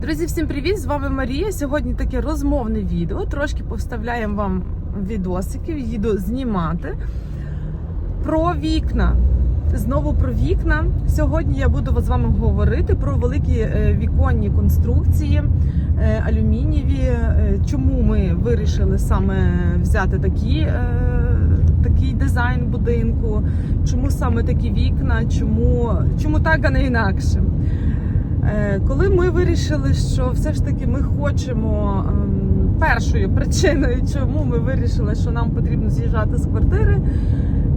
Друзі, всім привіт! З вами Марія. Сьогодні таке розмовне відео. Трошки повставляємо вам відосиків, їду знімати про вікна. Знову про вікна. Сьогодні я буду з вами говорити про великі е, віконні конструкції е, алюмінієві. Е, Чому ми вирішили саме взяти такі, такий дизайн будинку, чому саме такі вікна, чому, чому так, а не інакше. Е, Коли ми вирішили, що все ж таки ми хочемо ем, першою причиною, чому ми вирішили, що нам потрібно з'їжджати з квартири,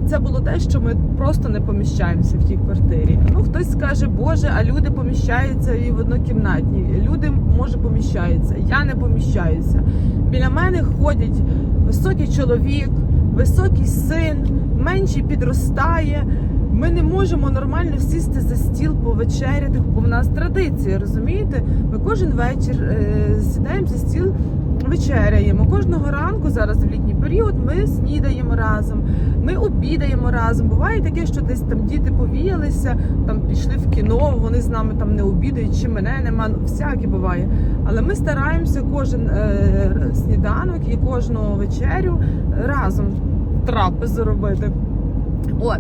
це було те, що ми просто не поміщаємося в тій квартирі. Ну хтось скаже, Боже, а люди поміщаються і в однокімнатні. Люди може поміщаються. Я не поміщаюся. Біля мене ходять високий чоловік, високий син, менший підростає. Ми не можемо нормально сісти за стіл повечеряти, бо в нас традиція, розумієте? Ми кожен вечір е, сідаємо за стіл, вечеряємо. Кожного ранку, зараз в літній період, ми снідаємо разом, ми обідаємо разом. Буває таке, що десь там діти повіялися, там пішли в кіно, вони з нами там не обідають, чи мене нема. Ну, всяке буває. Але ми стараємося кожен е, сніданок і кожну вечерю разом трапезу робити. От.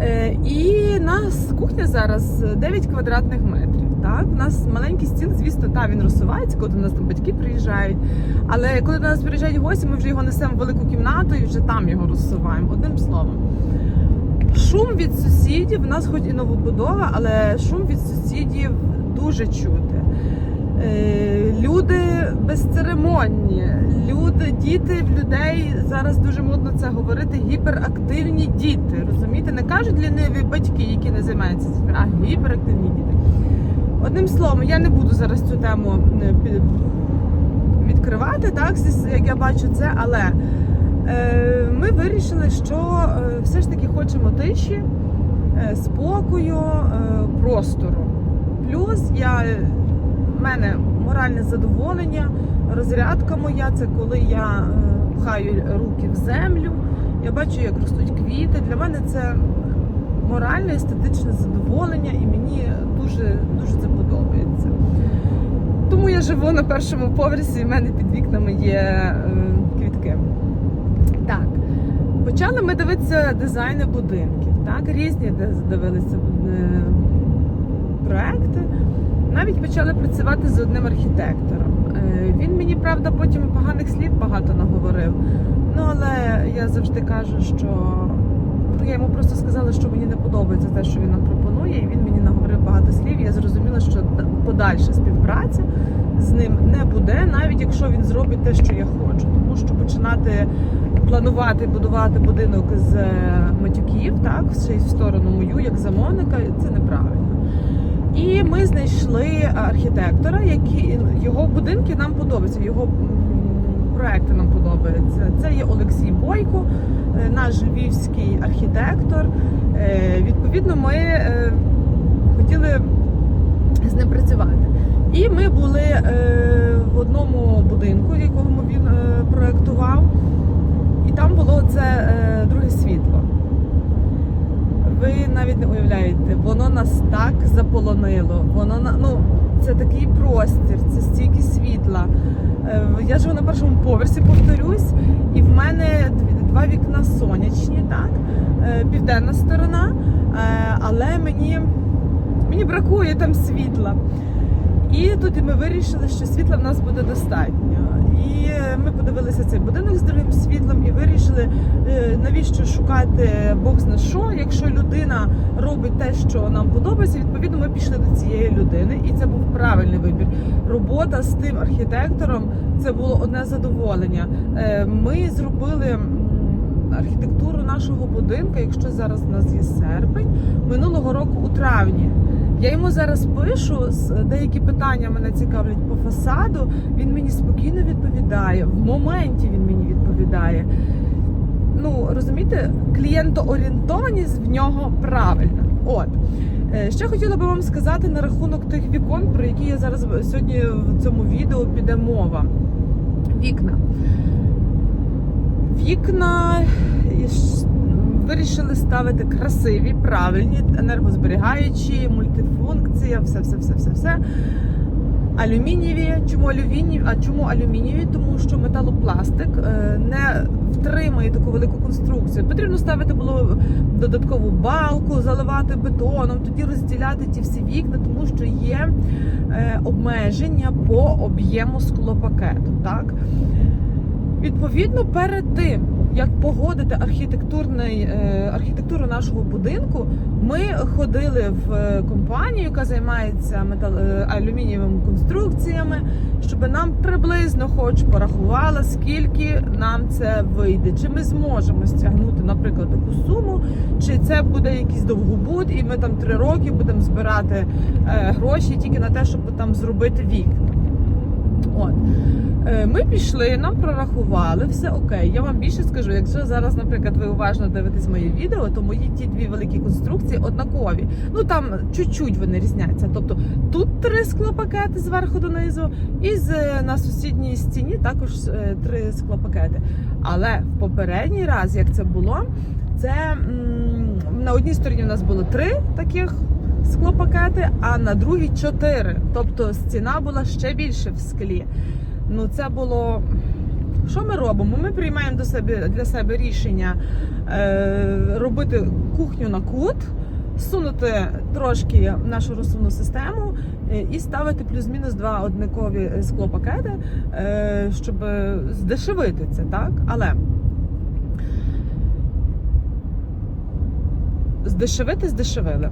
Е, і нас кухня зараз 9 квадратних метрів. Так, у нас маленький стіл, звісно, та він розсувається, коли до нас там батьки приїжджають. Але коли до нас приїжджають гості, ми вже його несемо в велику кімнату і вже там його розсуваємо. Одним словом. Шум від сусідів, у нас хоч і новобудова, але шум від сусідів дуже чути. Е, Люди безцеремонні, люди, діти в людей зараз дуже модно це говорити. Гіперактивні діти. Розумієте, не кажуть ліниві батьки, які не займаються цим, а гіперактивні діти. Одним словом, я не буду зараз цю тему е, відкривати, так як я бачу це, але е, ми вирішили, що е, все ж таки хочемо тиші, спокою, простору. Плюс я в мене моральне задоволення, розрядка моя це коли я е, пхаю руки в землю, я бачу, як ростуть квіти. Для мене це моральне, естетичне задоволення, і мені дуже дуже це подобається. Тому я живу на першому поверсі, і в мене під вікнами є е, квітки. Так, почали ми дивитися дизайни будинків. Так, різні дивилися е, проекти. Навіть почали працювати з одним архітектором. Е, Він мені, правда, потім поганих слів багато наговорив. Ну, але я завжди кажу, що ну, я йому просто сказала, що мені не подобається те, що він нам пропонує, і він мені наговорив багато слів. Я зрозуміла, що подальша співпраця з ним не буде, навіть якщо він зробить те, що я хочу. Тому що починати планувати будувати будинок з е, матюків, так, ще й в сторону мою, як замовника, це неправильно. І ми знайшли архітектора, який його будинки нам подобаються, його проекти нам подобаються. Це є Олексій Бойко, е, наш львівський архітектор. Е, Відповідно, ми е, хотіли з ним працювати. І ми були е, в одному будинку, якому він е, проектував, і там було це е, друге світло. Ви навіть не уявляєте, воно нас так заполонило. Воно на ну це такий простір, це стільки світла. Е, Я живу на першому поверсі, повторюсь, і в мене два вікна сонячні, так Е, південна сторона. Е, Але мені, мені бракує там світла. І тут ми вирішили, що світла в нас буде достатньо. І е, ми подивилися цей будинок з другим світлом і вирішили, е, навіщо шукати Бог зна що, якщо людина робить те, що нам подобається. Відповідно, ми пішли до цієї людини, і це був правильний вибір. Робота з тим архітектором це було одне задоволення. Е, Ми зробили. Архітектуру нашого будинку, якщо зараз у нас є серпень, минулого року у травні. Я йому зараз пишу деякі питання мене цікавлять по фасаду. Він мені спокійно відповідає. В моменті він мені відповідає. Ну розумієте, клієнтоорієнтованість в нього правильна. От Е, ще хотіла би вам сказати на рахунок тих вікон, про які я зараз сьогодні в цьому відео піде мова. Вікна. Вікна вирішили ставити красиві, правильні, енергозберігаючі, мультифункція, все, все, все, все, все. Алюмінієві. Чому алюмінієві? А чому алюмінієві? Тому що металопластик е, не втримує таку велику конструкцію. Потрібно ставити було додаткову балку, заливати бетоном, тоді розділяти ті всі вікна, тому що є е, обмеження по об'єму склопакету. Так? Відповідно, перед тим, як погодити архітектурний, е, архітектуру нашого будинку, ми ходили в е, компанію, яка займається метал, е, алюмінієвими конструкціями, щоб нам приблизно хоч порахувала, скільки нам це вийде. Чи ми зможемо стягнути, наприклад, таку суму, чи це буде якийсь довгобуд, і ми там три роки будемо збирати гроші тільки на те, щоб там зробити вікна. От. Е, Ми пішли, нам прорахували, все окей. Я вам більше скажу, якщо зараз, наприклад, ви уважно дивитесь моє відео, то мої ті дві великі конструкції однакові. Ну там чуть-чуть вони різняться. Тобто тут три склопакети зверху донизу, і з, на сусідній стіні також е, три склопакети. Але в попередній раз, як це було, це на одній стороні у нас було три таких склопакети, а на другій чотири. Тобто стіна була ще більше в склі. Ну це було. Що ми робимо? Ми приймаємо до себе для себе рішення е, робити кухню на кут, сунути трошки нашу розсувну систему е, і ставити плюс-мінус два однакові склопакети, е, щоб здешевити це, так? Але здешевити здешевили.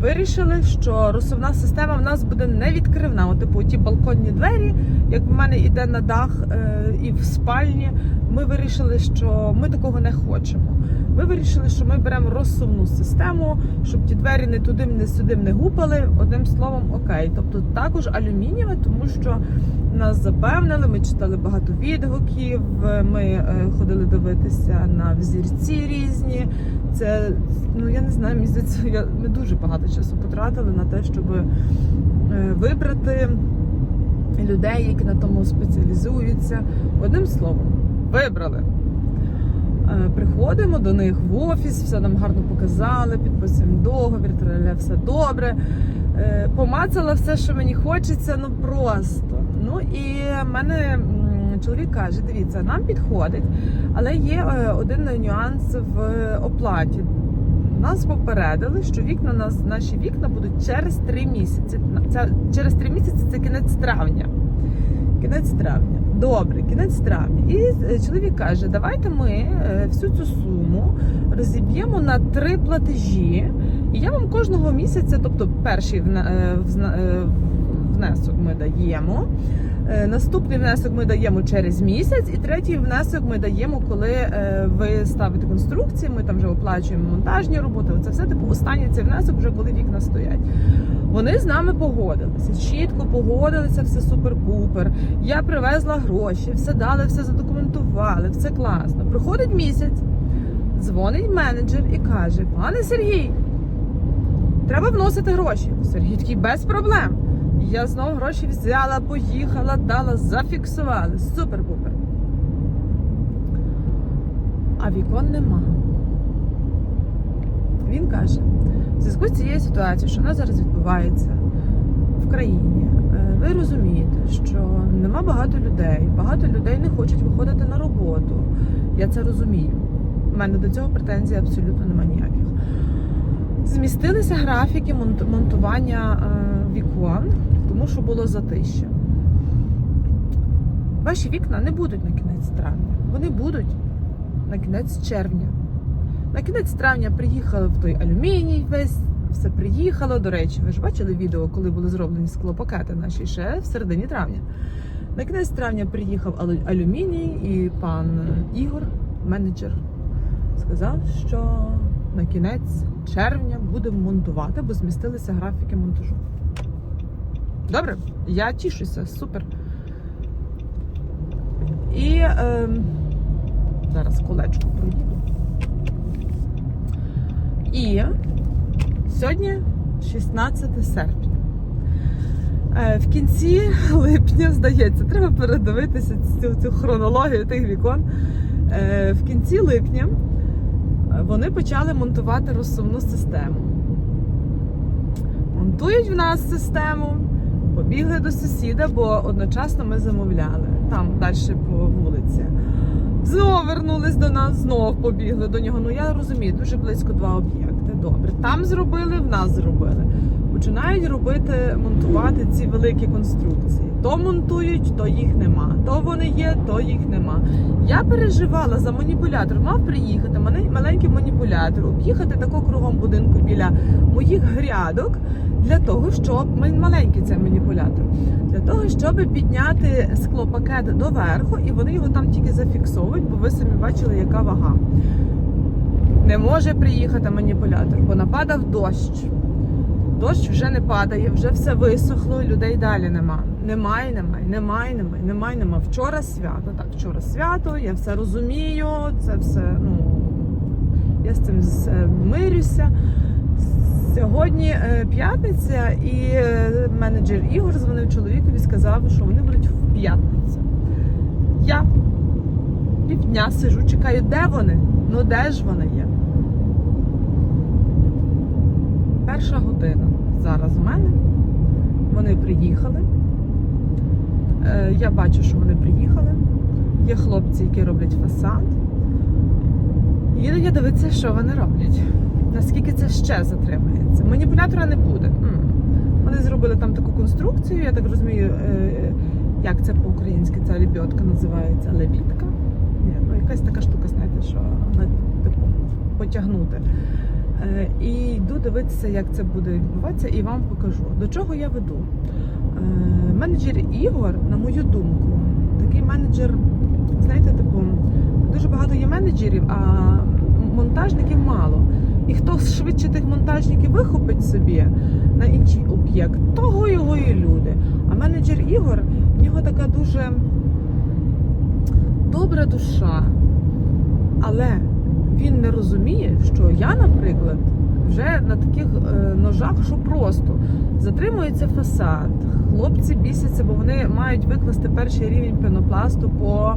Вирішили, що розсувна система в нас буде не відкривна. От, типу, ті балконні двері, як в мене йде на дах е, і в спальні. Ми вирішили, що ми такого не хочемо. Ми вирішили, що ми беремо розсувну систему, щоб ті двері не туди, не сюди не гупали. Одним словом, окей. Тобто також алюмінієве, тому що нас запевнили, ми читали багато відгуків, ми е, ходили дивитися на взірці різні. Це ну я не знаю, я ми дуже багато часу потратили на те, щоб е, вибрати людей, які на тому спеціалізуються. Одним словом, вибрали. Е, Приходимо до них в офіс, все нам гарно показали, підписуємо договір, траля, все добре. Е, Помацала все, що мені хочеться, ну просто. Ну і мене чоловік каже: дивіться, нам підходить, але є е, один нюанс в оплаті. Нас попередили, що вікна нас, наші вікна будуть через три місяці. Це через три місяці це кінець травня. Кінець травня. Добре, кінець травня. І е, чоловік каже: давайте ми е, всю цю суму розіб'ємо на три платежі, і я вам кожного місяця, тобто перший в е, внесок ми даємо. е, Наступний внесок ми даємо через місяць, і третій внесок ми даємо, коли е, ви ставите конструкції. Ми там вже оплачуємо монтажні роботи. Це все типу останній цей внесок, вже коли вікна стоять. Вони з нами погодилися, чітко погодилися, все супер-пупер. Я привезла гроші, все дали, все задокументували, все класно. Проходить місяць, дзвонить менеджер і каже: пане Сергій, треба вносити гроші. Сергій такий без проблем. Я знову гроші взяла, поїхала, дала, зафіксували. Супер-пупер. А вікон нема. Він каже: в зв'язку з цією ситуацією, що вона зараз відбувається в країні, е, ви розумієте, що нема багато людей, багато людей не хочуть виходити на роботу. Я це розумію. У мене до цього претензій абсолютно немає ніяких. Змістилися графіки монт- монтування вікон, тому що було затища. Ваші вікна не будуть на кінець травня, вони будуть на кінець червня. На кінець травня приїхали в той алюміній, весь все приїхало. До речі, ви ж бачили відео, коли були зроблені склопакети наші ще в середині травня. На кінець травня приїхав алюміній, і пан Ігор, менеджер, сказав, що на кінець червня будемо монтувати, бо змістилися графіки монтажу. Добре, я тішуся, супер. І е, зараз колечко проїду. І сьогодні 16 серпня. Е, В кінці липня, здається, треба передивитися цю, цю хронологію тих вікон. Е, В кінці липня вони почали монтувати розсувну систему. Монтують в нас систему, Побігли до сусіда, бо одночасно ми замовляли там далі по вулиці. Знову вернулись до нас, знов побігли до нього. Ну я розумію, дуже близько два об'єкти. Добре, там зробили, в нас зробили. Починають робити, монтувати ці великі конструкції. То монтують, то їх нема. То вони є, то їх нема. Я переживала за маніпулятор. Мав приїхати маленький маніпулятор, об'їхати тако кругом будинку біля моїх грядок для того, щоб маленький цей маніпулятор, для того, щоб підняти склопакет доверху, і вони його там тільки зафіксовують, бо ви самі бачили, яка вага. Не може приїхати маніпулятор, бо нападав дощ. Дощ вже не падає, вже все висохло, людей далі нема. Немає, немає, немає, немає, немає, немає. Вчора свято. Так, вчора свято, я все розумію, це все, ну я з цим мирюся. Сьогодні е, п'ятниця, і е, менеджер Ігор дзвонив чоловікові і сказав, що вони будуть в п'ятницю. Я півдня сижу, чекаю, де вони? Ну де ж вони є? Перша година зараз у мене. Вони приїхали. Е, Я бачу, що вони приїхали. Є хлопці, які роблять фасад. Їду я дивитися, що вони роблять. Наскільки це ще затримається. Маніпулятора не буде. Вони зробили там таку конструкцію, я так розумію, е, як це по-українськи, ця лебідка називається. Лебідка? Ні, ну якась така штука, знаєте, що на типу потягнути. Е, І йду дивитися, як це буде відбуватися, і вам покажу. До чого я веду? Е, Менеджер Ігор, на мою думку, такий менеджер, знаєте, типу, дуже багато є менеджерів, а монтажників мало. І хто швидше тих монтажників вихопить собі на інший об'єкт, того його і люди. А менеджер Ігор, в нього така дуже добра душа. Але він не розуміє, що я, наприклад, вже на таких е, ножах, що просто затримується фасад. Хлопці бісяться, бо вони мають викласти перший рівень пенопласту по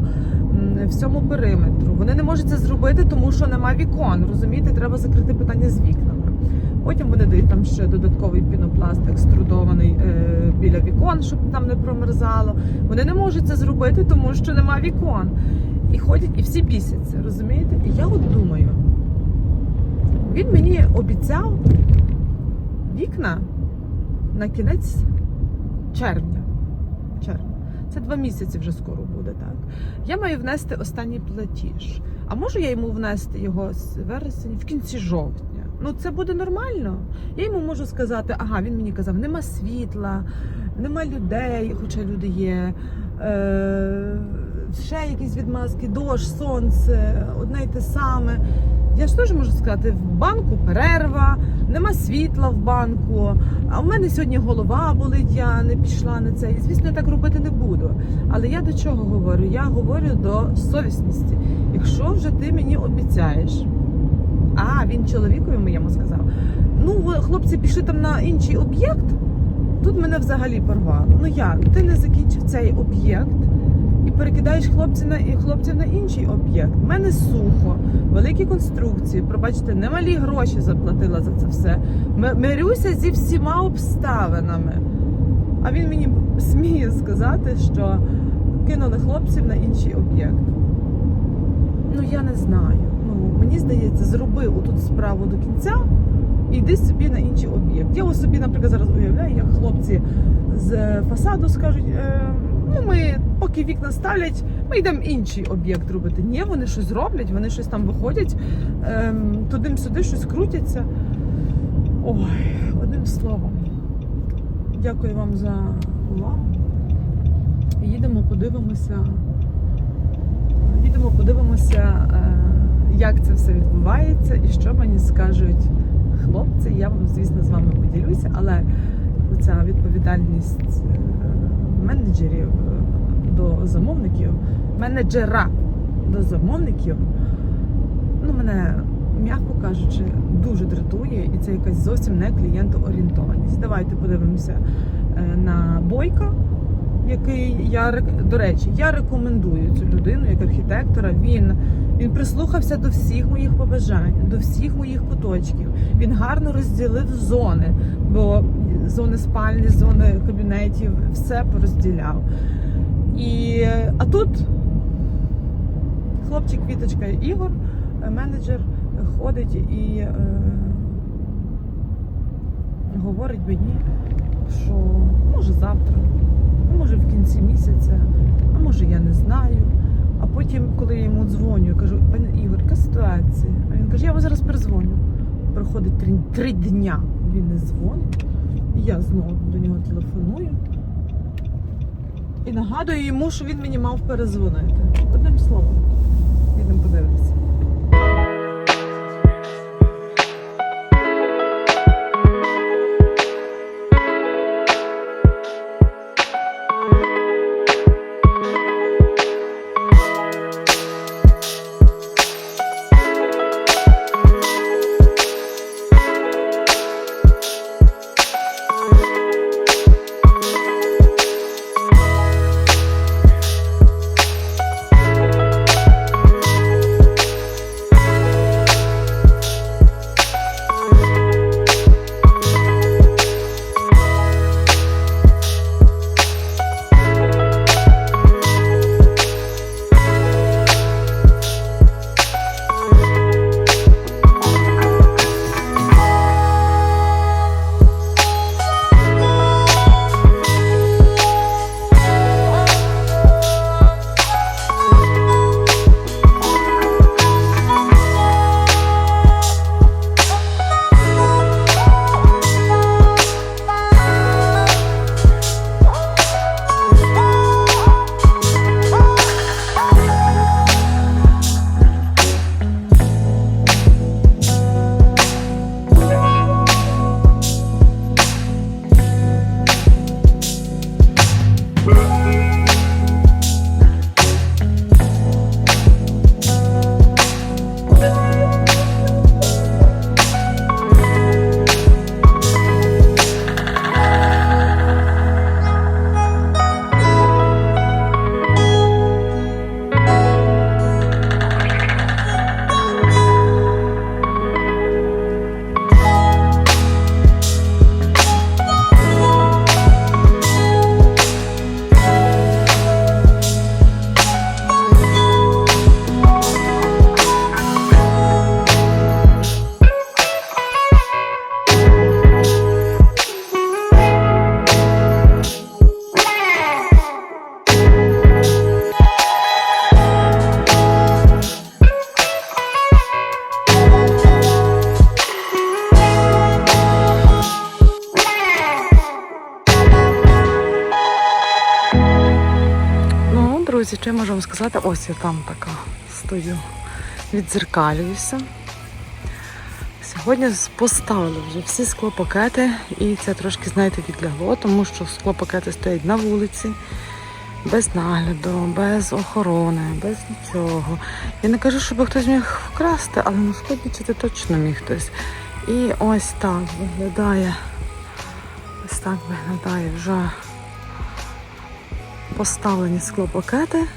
всьому периметру. Вони не можуть це зробити, тому що нема вікон. Розумієте, треба закрити питання з вікнами. Потім вони дають там ще додатковий пінопласт екструдований е, біля вікон, щоб там не промерзало. Вони не можуть це зробити, тому що нема вікон. І ходять, і всі бісяться, розумієте? І я от думаю, він мені обіцяв вікна на кінець червня. червня. Це два місяці вже скоро буде, так? Я маю внести останній платіж. А можу я йому внести його з вересня в кінці жовтня? Ну це буде нормально. Я йому можу сказати, ага, він мені казав, нема світла, нема людей, хоча люди є. Е- ще якісь відмазки, дощ, сонце, одне й те саме. Я ж теж можу сказати, в банку перерва, нема світла в банку. А в мене сьогодні голова болить, я не пішла на це. І звісно, я так робити не буду. Але я до чого говорю? Я говорю до совісності. Якщо вже ти мені обіцяєш, а він чоловікові моєму сказав: ну, хлопці пішли там на інший об'єкт. Тут мене взагалі порвало. Ну як? Ти не закінчив цей об'єкт і перекидаєш хлопців на хлопців на інший об'єкт. У мене сухо, великі конструкції. Пробачте, немалі гроші заплатила за це все. Мирюся зі всіма обставинами. А він мені сміє сказати, що кинули хлопців на інший об'єкт. Ну я не знаю. Ну мені здається, зроби отут справу до кінця і йди собі на інший об'єкт. Я ось собі, наприклад, зараз уявляю, як хлопці з фасаду скажуть. Е, ну ми поки вікна ставлять, ми йдемо інший об'єкт робити. Ні, вони щось роблять, вони щось там виходять, ем, туди-сюди щось крутяться. Ой, одним словом. Дякую вам за увагу. Їдемо, подивимося. Їдемо, подивимося, е, як це все відбувається і що мені скажуть хлопці. Я вам, звісно, з вами поділюся, але ця відповідальність е, менеджерів до замовників, менеджера до замовників, ну мене, м'яко кажучи, дуже дратує, і це якась зовсім не клієнтоорієнтованість. Давайте подивимося е, на Бойка, який я до речі, я рекомендую цю людину як архітектора. Він, він прислухався до всіх моїх побажань, до всіх моїх куточків. Він гарно розділив зони, бо зони спальні, зони кабінетів, все порозділяв. І, а тут хлопчик Віточка Ігор, е, менеджер, ходить і е, говорить мені, що може завтра, може в кінці місяця, а може я не знаю. А потім, коли я йому дзвоню, я кажу, пане Ігор, яка ситуація? А він каже, я вам зараз перезвоню. Проходить три, три дня, він не дзвонить. Я знову до нього телефоную. І нагадую йому, що він мені мав перезвонити. Можу вам сказати? Ось я там така стою, відзеркалююся. Сьогодні поставили вже всі склопакети, і це трошки, знаєте, відлягло, тому що склопакети стоять на вулиці, без нагляду, без охорони, без нічого. Я не кажу, щоб хтось міг вкрасти, але нашкодничати точно міг хтось. І ось так виглядає. Ось так виглядає вже поставлені склопакети.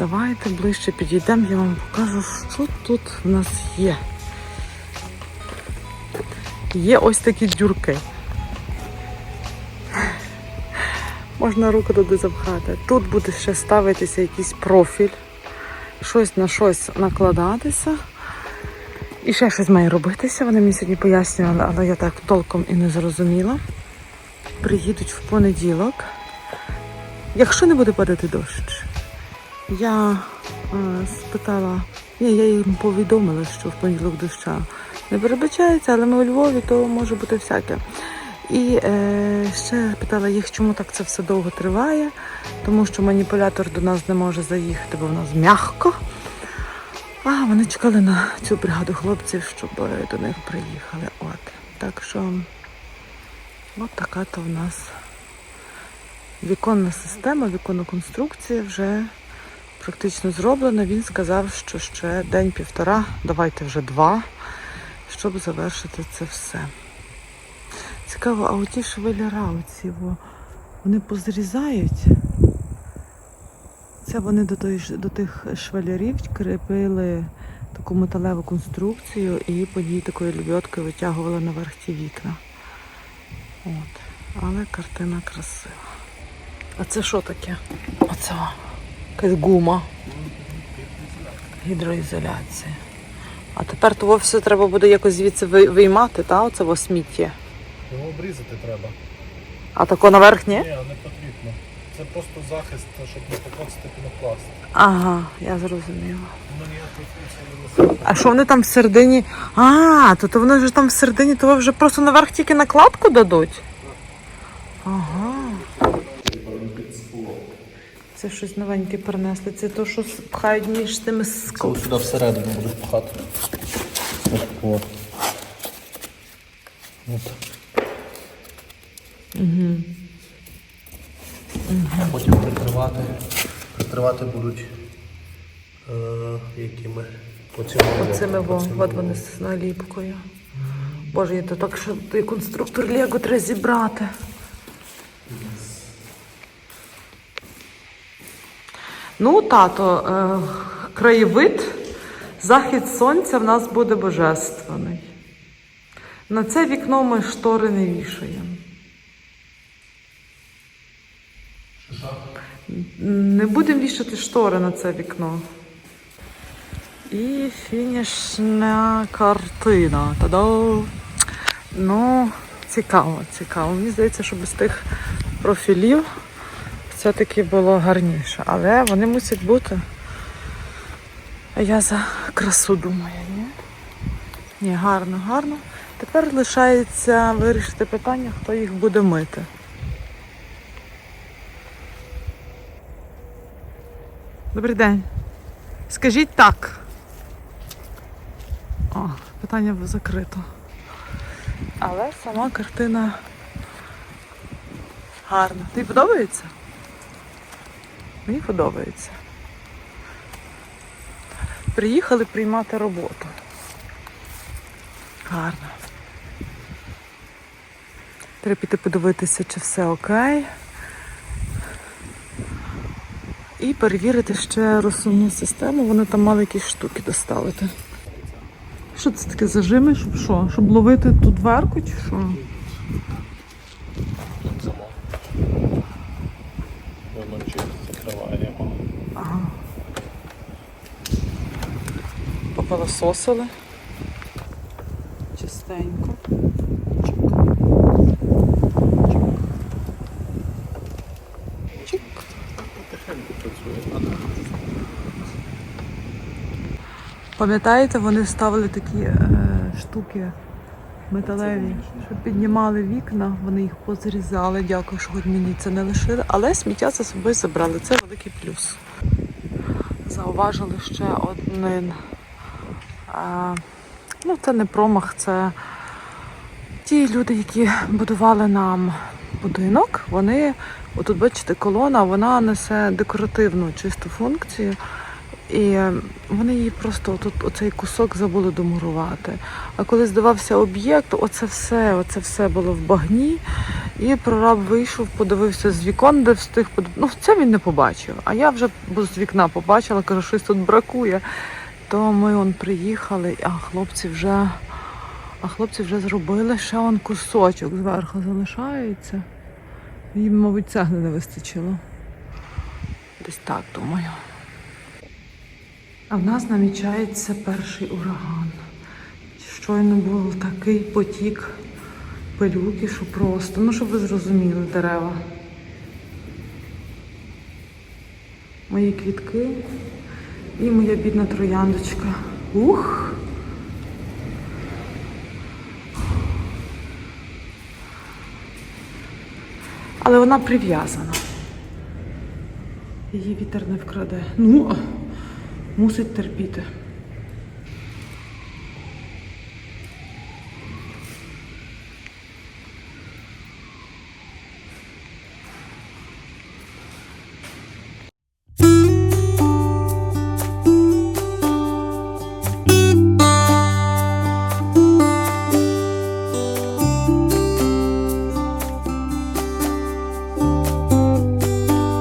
Давайте ближче підійдемо, я вам покажу, що тут в нас є. Є ось такі дюрки. Можна руку туди запхати. Тут буде ще ставитися якийсь профіль, щось на щось накладатися. І ще щось має робитися. Вони мені сьогодні пояснювали, але я так толком і не зрозуміла. Приїдуть в понеділок. Якщо не буде падати дощ, я е, спитала, ні, я їм повідомила, що в понеділок доща не передбачається, але ми у Львові, то може бути всяке. І е, ще питала їх, чому так це все довго триває, тому що маніпулятор до нас не може заїхати, бо в нас м'ягко. А вони чекали на цю бригаду хлопців, щоб до них приїхали. От. Так що, от така то в нас віконна система, віконна конструкція вже практично зроблена. Він сказав, що ще день-півтора, давайте вже два, щоб завершити це все. Цікаво, а оті швеллера, оці, вони позрізають. Це вони до, той, до тих швелярів кріпили таку металеву конструкцію і по ній такою лебедкою витягували наверх ті вікна. От. Але картина красива. А це що таке? Оце якась гума. Гідроізоляція. А тепер того все треба буде якось звідси виймати, та? Оце во сміття. Його обрізати треба. А тако наверх ні? Ні, не потрібно. Це просто захист, щоб не покоцати пінопласт. Ага, я зрозуміла. А що вони там всередині? А, то, то вони вже там всередині, то вже просто наверх тільки накладку дадуть. Ага. Це щось новеньке принесли. Це то, що пхають між тими скл... сюди всередину будуть пхати. От. От. Угу. Потім прикривати. Прикривати будуть е, якими? Оцими, Оцими во, от вони з наліпкою. Боже, я то так, що той конструктор Лего треба зібрати. Ну, тато, е, краєвид, захід сонця в нас буде божественний. На це вікно ми штори не вішаємо. Не будемо вішати штори на це вікно. І фінішна картина. Та-да! Ну, цікаво, цікаво. Мені здається, що без тих профілів все-таки було гарніше. Але вони мусять бути. Я за красу думаю, ні? Ні, гарно, гарно. Тепер лишається вирішити питання, хто їх буде мити. Добрий день. Скажіть так. О, питання закрито. Але сама картина гарна. Тобі подобається? Мені подобається. Приїхали приймати роботу. Гарно. Треба піти подивитися, чи все окей. І перевірити ще розсувну систему. Вони там мали якісь штуки доставити. Що це таке зажими? Щоб що? Щоб ловити ту дверку чи що? Тут замок. Вночі закриваємо. Ага. Попилососили. Чистенько. Чик. Пам'ятаєте, вони ставили такі е, штуки металеві, щоб піднімали вікна, вони їх позрізали. Дякую, що хоч мені це не лишили. Але сміття за собою забрали. Це великий плюс. Зауважили ще один. Ну, це не промах, це ті люди, які будували нам будинок, вони, отут бачите, колона, вона несе декоративну чисту функцію. І вони її просто тут оцей кусок забули домурувати. А коли здавався об'єкт, оце все, оце все було в багні. І прораб вийшов, подивився з вікон, де встиг Ну, це він не побачив. А я вже з вікна побачила, кажу, щось тут бракує. То ми он приїхали, а хлопці вже, а хлопці вже зробили ще он кусочок зверху залишається. Їм, мабуть, цегли не вистачило. Десь так думаю. А в нас намічається перший ураган. Щойно був такий потік пилюки, що просто, ну щоб ви зрозуміли, дерева. Мої квітки і моя бідна трояндочка. Ух! Але вона прив'язана. Її вітер не вкраде. Ну, мусить терпіти.